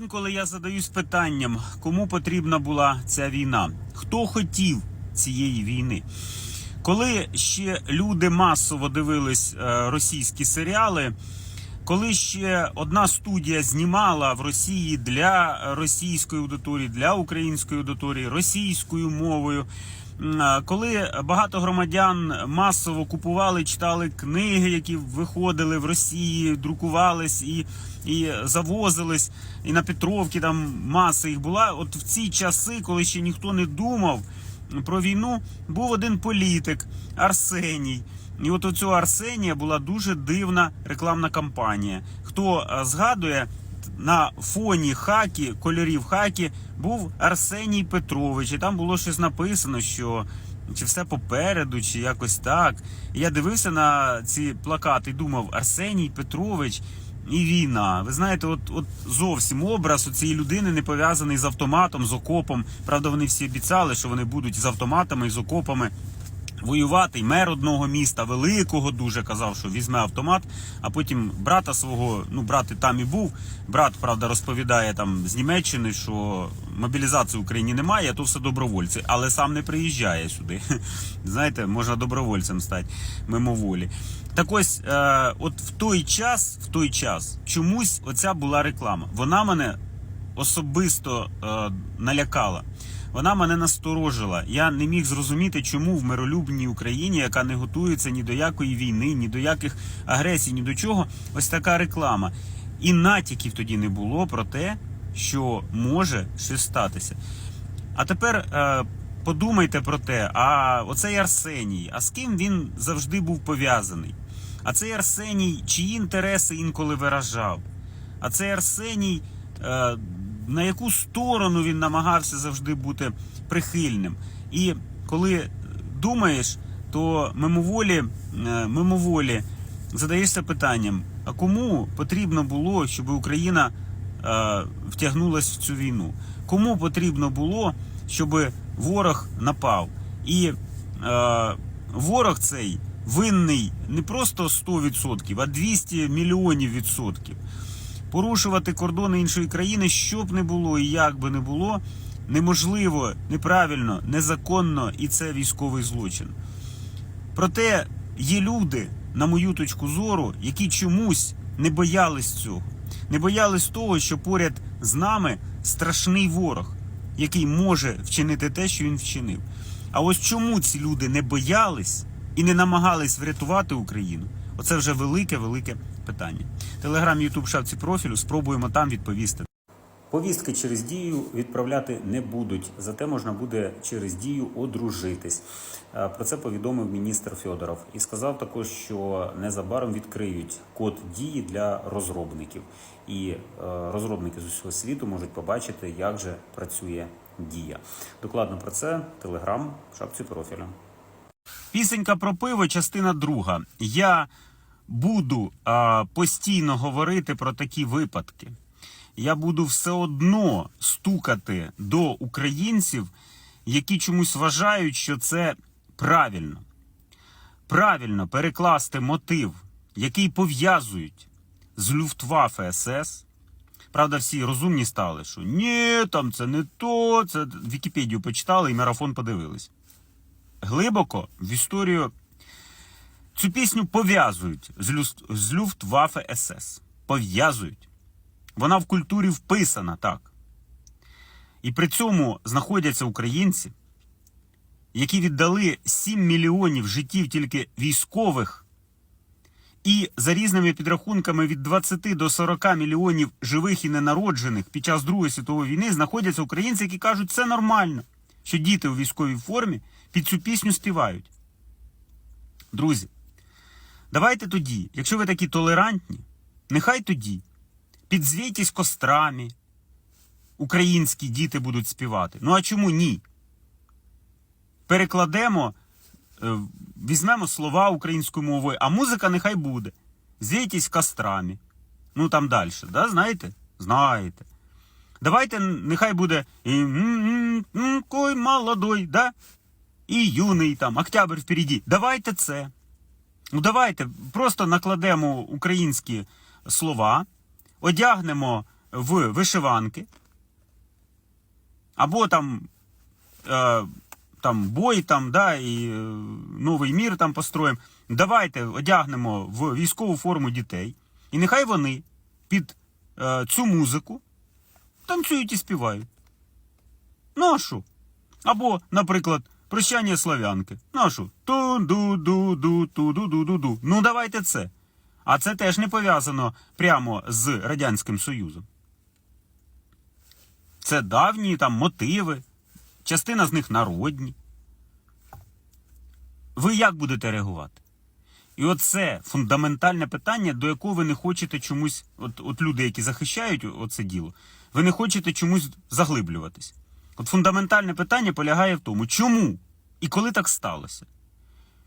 Інколи я задаюсь питанням, кому потрібна була ця війна, хто хотів цієї війни. Коли ще люди масово дивились е, російські серіали, коли ще одна студія знімала в Росії для російської аудиторії, для української аудиторії російською мовою. А, Коли багато громадян масово купували, читали книги, які виходили в Росії, друкувались і, і завозились, і на Петровці там маса їх була. От в ці часи, коли ще ніхто не думав про війну, був один політик Арсеній. І от у цього Арсенія була дуже дивна рекламна кампанія. Хто е, згадує, на фоні хакі, кольорів хакі, був Арсеній Петрович. І там було щось написано, що чи все попереду, чи якось так. І я дивився на ці плакати і думав: Арсеній Петрович. І війна. Ви знаєте, от от зовсім образ у цієї людини не пов'язаний з автоматом, з окопом. Правда, вони всі обіцяли, що вони будуть з автоматами і з окопами воювати. Мер одного міста, великого, дуже казав, що візьме автомат, а потім брата свого, ну брат і там і був. Брат, правда, розповідає там з Німеччини, що мобілізації в Україні немає, а то все добровольці, але сам не приїжджає сюди. Знаєте, можна добровольцем стати мимоволі. Так ось, е, от в той час, в той час, чомусь оця була реклама. Вона мене особисто е, налякала. Вона мене насторожила. Я не міг зрозуміти, чому в миролюбній Україні, яка не готується ні до якої війни, ні до яких агресій, ні до чого, ось така реклама. І натяків тоді не було про те, що може щось статися. А тепер е, подумайте про те, а оцей Арсеній, а з ким він завжди був пов'язаний? А цей Арсеній, чиї інтереси інколи виражав? А цей Арсеній, е, на яку сторону він намагався завжди бути прихильним? І коли думаєш, то мимоволі, е, мимоволі задаєшся питанням: а кому потрібно було, щоб Україна е, втягнулась в цю війну? Кому потрібно було, щоб ворог напав? І е, ворог цей винний не просто 100%, а 200 мільйонів відсотків. Порушувати кордони іншої країни, що б не було і як би не було, неможливо, неправильно, незаконно, і це військовий злочин. Проте є люди, на мою точку зору, які чомусь не боялись цього, не боялись того, що поряд з нами страшний ворог, який може вчинити те, що він вчинив. А ось чому ці люди не боялись і не намагались врятувати Україну? Оце вже велике, велике питання. Телеграм, Ютуб, шапці профілю. Спробуємо там відповісти. Повістки через дію відправляти не будуть, зате можна буде через дію одружитись. Е, Про це повідомив міністр Федоров і сказав також, що незабаром відкриють код дії для розробників, і е, розробники з усього світу можуть побачити, як же працює дія. Докладно про це телеграм в шапці профіля. Пісенька про пиво, частина друга. Я буду а, постійно говорити про такі випадки. Я буду все одно стукати до українців, які чомусь вважають, що це правильно. Правильно перекласти мотив, який пов'язують з Люфтваффе СС. Правда, всі розумні стали, що ні, там це не то, це Вікіпедію почитали і марафон подивились. Глибоко в історію цю пісню пов'язують з, Люс- з Люфтваффе СС. Пов'язують. Вона в культурі вписана так. І при цьому знаходяться українці, які віддали 7 мільйонів життів тільки військових, і за різними підрахунками від 20 до 40 мільйонів живих і ненароджених під час Другої світової війни знаходяться українці, які кажуть, це нормально, що діти у військовій формі під цю пісню співають. Друзі, давайте тоді, якщо ви такі толерантні, нехай тоді підзвійтесь кострами, українські діти будуть співати. Ну а чому ні? Перекладемо, е, візьмемо слова українською мовою, а музика нехай буде. Звійтесь кострами. Ну там далі, да? знаєте? Знаєте. Давайте нехай буде кой молодой, да? І юний там, октябрь впереді. Давайте це. Ну давайте просто накладемо українські слова, одягнемо в вишиванки, або там, е, там бой, там, да, і е, новий мір там построїмо. Давайте одягнемо в військову форму дітей, і нехай вони під е, цю музику танцюють і співають. Ну а що? Або, наприклад, прощання слав'янки. Ну а що? Ту-ду-ду-ду, ту-ду-ду-ду-ду. Ну давайте це. А це теж не пов'язано прямо з Радянським Союзом. Це давні там мотиви, частина з них народні. Ви як будете реагувати? І оце фундаментальне питання, до якого ви не хочете чомусь, от, от люди, які захищають оце діло, ви не хочете чомусь заглиблюватись. От фундаментальне питання полягає в тому, чому і коли так сталося,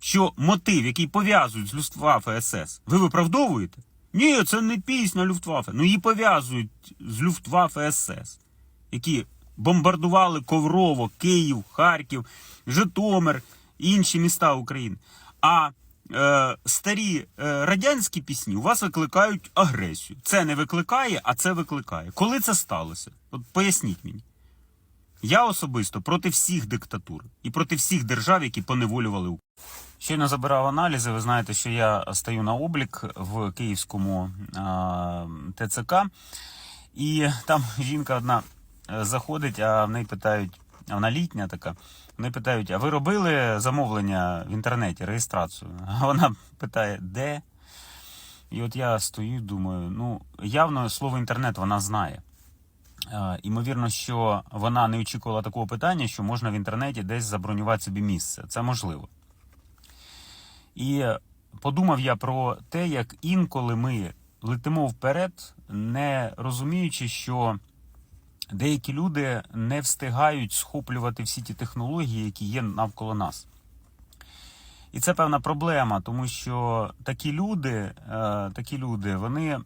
що мотив, який пов'язують з Люфтваффе СС, ви виправдовуєте? Ні, це не пісня Люфтваффе. Ну її пов'язують з Люфтваффе СС, які бомбардували Коврово, Київ, Харків, Житомир і інші міста України. А е, старі е, радянські пісні у вас викликають агресію. Це не викликає, а це викликає. Коли це сталося? От поясніть мені. Я особисто проти всіх диктатур і проти всіх держав, які поневолювали Україну. Щойно забирав аналізи. Ви знаєте, що я стою на облік в київському ТЦК, і там жінка одна е, заходить, а в неї питають, а вона літня така. Вони питають: а ви робили замовлення в інтернеті, реєстрацію? А вона питає, де? І от я стою, думаю, ну явно слово інтернет вона знає. Е, Імовірно, що вона не очікувала такого питання, що можна в інтернеті десь забронювати собі місце. Це можливо. І подумав я про те, як інколи ми летимо вперед, не розуміючи, що деякі люди не встигають схоплювати всі ті технології, які є навколо нас. І це певна проблема, тому що такі люди, е, такі люди, вони,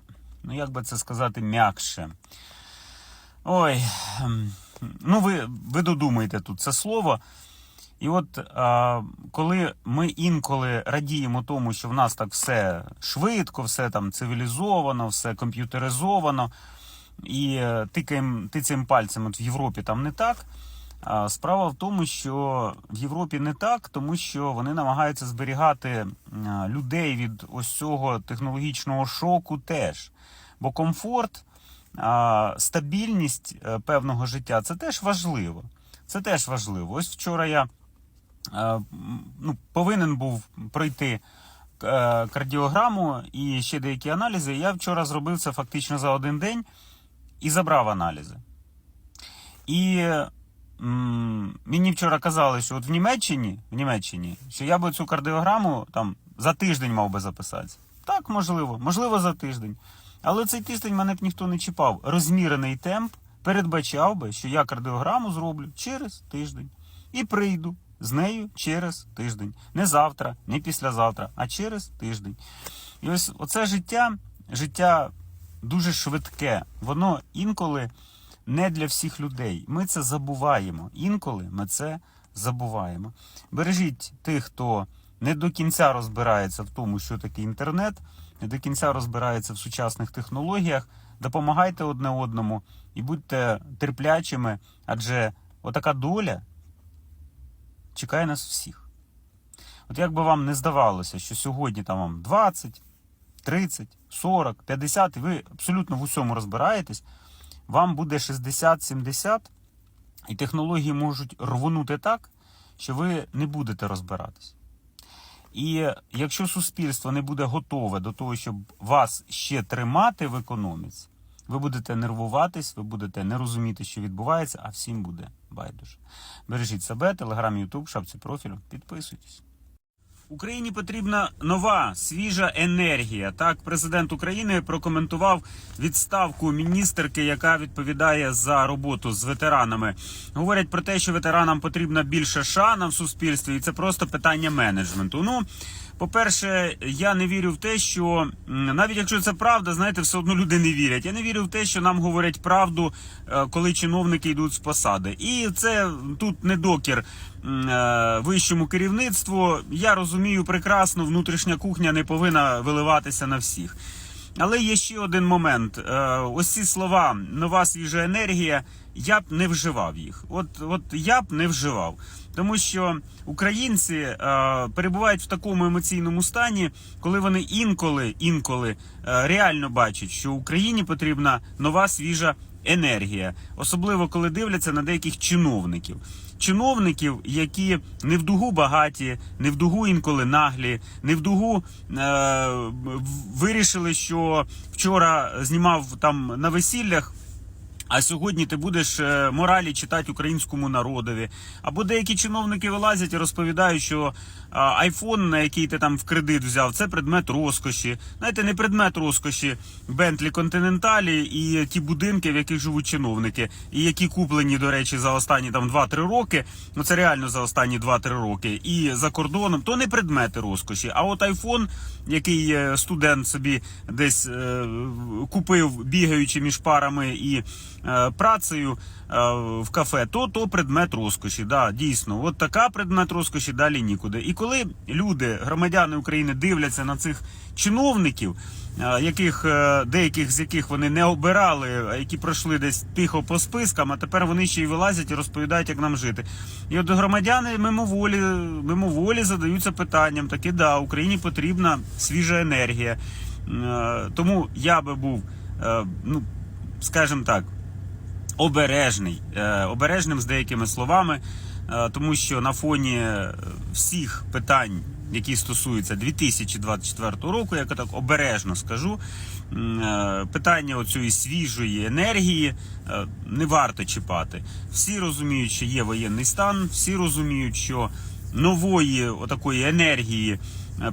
ну як би це сказати, м'якше. Ой, ем, ну ви, ви додумаєте тут це слово. І от а, коли ми інколи радіємо тому, що в нас так все швидко, все там цивілізовано, все комп'ютеризовано, і е, тикаємо тицяємо пальцем от в Європі там не так. А справа в тому, що в Європі не так, тому що вони намагаються зберігати людей від ось цього технологічного шоку теж. Бо комфорт, стабільність е, певного життя це теж важливо. Це теж важливо. Ось вчора я е, ну, повинен був пройти е, кардіограму і ще деякі аналізи. Я вчора зробив це фактично за один день і забрав аналізи. І мені вчора казали, що от в Німеччині, в Німеччині, що я би цю кардіограму там за тиждень мав би записатися. Так, можливо, можливо, за тиждень. Але цей тиждень мене б ніхто не чіпав. Розмірений темп передбачав би, що я кардіограму зроблю через тиждень. І прийду з нею через тиждень. Не завтра, не післязавтра, а через тиждень. І ось оце життя, життя дуже швидке. Воно інколи не для всіх людей. Ми це забуваємо. Інколи ми це забуваємо. Бережіть тих, хто не до кінця розбирається в тому, що таке інтернет, не до кінця розбирається в сучасних технологіях. Допомагайте одне одному і будьте терплячими, адже отака доля чекає нас всіх. От як би вам не здавалося, що сьогодні там вам 20, 30, 40, 50, і ви абсолютно в усьому розбираєтесь, вам буде 60-70, і технології можуть рвонути так, що ви не будете розбиратись. І якщо суспільство не буде готове до того, щоб вас ще тримати в економіці, ви будете нервуватись, ви будете не розуміти, що відбувається, а всім буде байдуже. Бережіть себе, телеграм, ютуб, шапці профілю, підписуйтесь. Україні потрібна нова свіжа енергія. Так, президент України прокоментував відставку міністерки, яка відповідає за роботу з ветеранами. Говорять про те, що ветеранам потрібна більше шана в суспільстві, і це просто питання менеджменту. Ну, по-перше, я не вірю в те, що навіть якщо це правда, знаєте, все одно люди не вірять. Я не вірю в те, що нам говорять правду, е, коли чиновники йдуть з посади. І це тут не докір вищому керівництву. Я розумію прекрасно, внутрішня кухня не повинна виливатися на всіх. Але є ще один момент. Е, Ось ці слова нова свіжа енергія. Я б не вживав їх. От, от я б не вживав. Тому що українці е, перебувають в такому емоційному стані, коли вони інколи, інколи е, реально бачать, що Україні потрібна нова свіжа енергія, особливо коли дивляться на деяких чиновників. Чиновників, які не в дугу багаті, не в дугу інколи наглі, не в дугу е, вирішили, що вчора знімав там на весіллях. А сьогодні ти будеш е, моралі читати українському народові. Або деякі чиновники вилазять і розповідають, що айфон, на який ти там в кредит взяв, це предмет розкоші. Знаєте, не предмет розкоші Бентлі Континенталі і ті будинки, в яких живуть чиновники, і які куплені, до речі, за останні там 2-3 роки. Ну це реально за останні 2-3 роки. І за кордоном, то не предмети розкоші. А от айфон, який е, студент собі десь е, купив, бігаючи між парами і працею е, в кафе, то то предмет розкоші. Да, дійсно, от така предмет розкоші далі нікуди. І коли люди, громадяни України, дивляться на цих чиновників, е, яких е, деяких з яких вони не обирали, а які пройшли десь тихо по спискам, а тепер вони ще й вилазять і розповідають, як нам жити. І от громадяни мимоволі, мимоволі задаються питанням: таки да, Україні потрібна свіжа енергія. Е, Тому я би був, е, ну скажімо так, обережний, е, обережним з деякими словами, е, тому що на фоні е, всіх питань, які стосуються 2024 року, я так обережно скажу, питання оцієї свіжої енергії не варто чіпати. Всі розуміють, що є воєнний стан, всі розуміють, що нової отакої енергії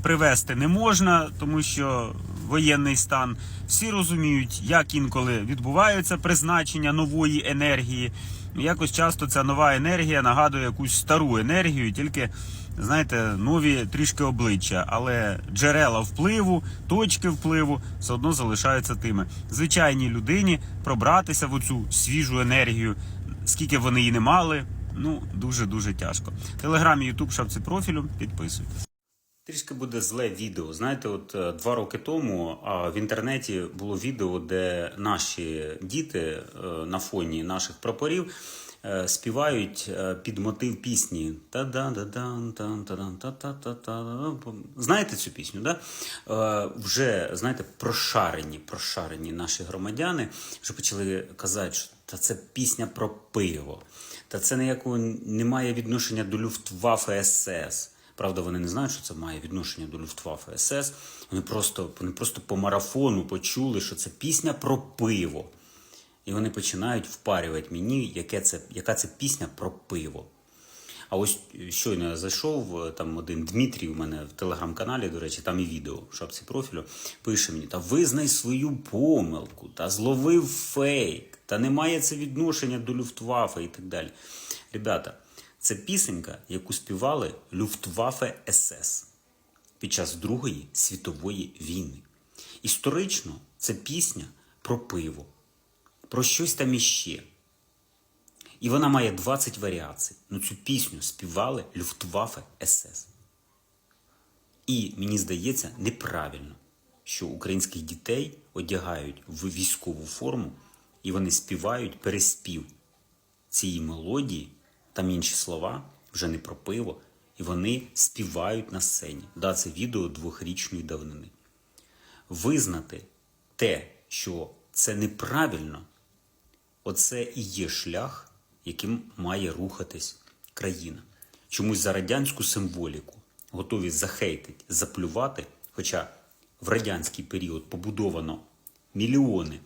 привести не можна, тому що воєнний стан. Всі розуміють, як інколи відбуваються призначення нової енергії. Якось часто ця нова енергія нагадує якусь стару енергію, тільки знаєте, нові трішки обличчя, але джерела впливу, точки впливу все одно залишаються тими. Звичайній людині пробратися в оцю свіжу енергію, скільки вони її не мали. Ну дуже дуже тяжко. Телеграмі, Ютуб, шапці профілю. Підписуйтесь. Трішки буде зле відео. Знаєте, от е, два роки тому в інтернеті було відео, де наші діти е, на фоні наших прапорів е, співають під мотив пісні. Знаєте цю пісню? Да? Вже знаєте, прошарені, прошарені наші громадяни вже почали казати, що та це пісня про пиво, та це ніякого не має відношення до Люфтваффе СС. Правда, вони не знають, що це має відношення до Люфтваффе СС. Вони просто, вони просто по марафону почули, що це пісня про пиво. І вони починають впарювати мені, яке це, яка це пісня про пиво. А ось щойно я зайшов, е, там один Дмитрій у мене в телеграм-каналі, до речі, там і відео в шапці профілю, пише мені: та визнай свою помилку, та зловив фейк, та не має це відношення до Люфтваффе і так далі. Ребята, це пісенька, яку співали Люфтваффе СС під час Другої світової війни. Історично це пісня про пиво, про щось там іще. І вона має 20 варіацій. Ну цю пісню співали Люфтваффе СС. І мені здається неправильно, що українських дітей одягають в військову форму і вони співають переспів цієї мелодії, там інші слова, вже не про пиво, і вони співають на сцені. Да, це відео двохрічної давнини. Визнати те, що це неправильно, оце і є шлях, яким має рухатись країна. Чомусь за радянську символіку готові захейтити, заплювати, хоча в радянський період побудовано мільйони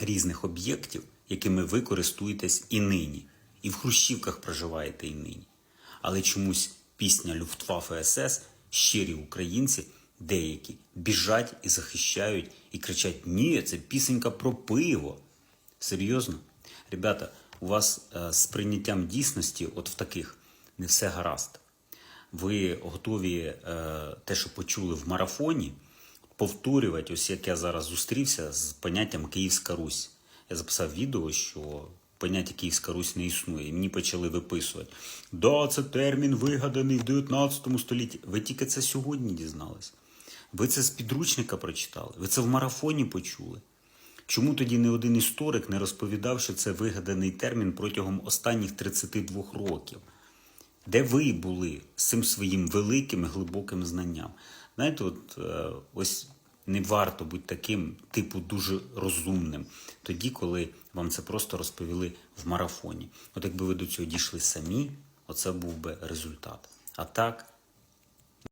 різних об'єктів, якими ви користуєтесь і нині, і в Хрущівках проживаєте і нині. Але чомусь пісня Люфтваффе СС, щирі українці, деякі біжать і захищають, і кричать: Ні, це пісенька про пиво. Серйозно? Ребята, у вас е, з прийняттям дійсності, от в таких, не все гаразд. Ви готові е, те, що почули в марафоні, повторювати, ось як я зараз зустрівся з поняттям Київська Русь. Я записав відео, що поняття Київська Русь не існує. Мені почали виписувати. Да, це термін вигаданий в 19 столітті. Ви тільки це сьогодні дізнались. Ви це з підручника прочитали, ви це в марафоні почули. Чому тоді не один історик не розповідав, що це вигаданий термін протягом останніх 32 років? Де ви були з цим своїм великим глибоким знанням? Знаєте, от е, ось не варто бути таким, типу, дуже розумним, тоді, коли вам це просто розповіли в марафоні. От якби ви до цього дійшли самі, оце був би результат. А так,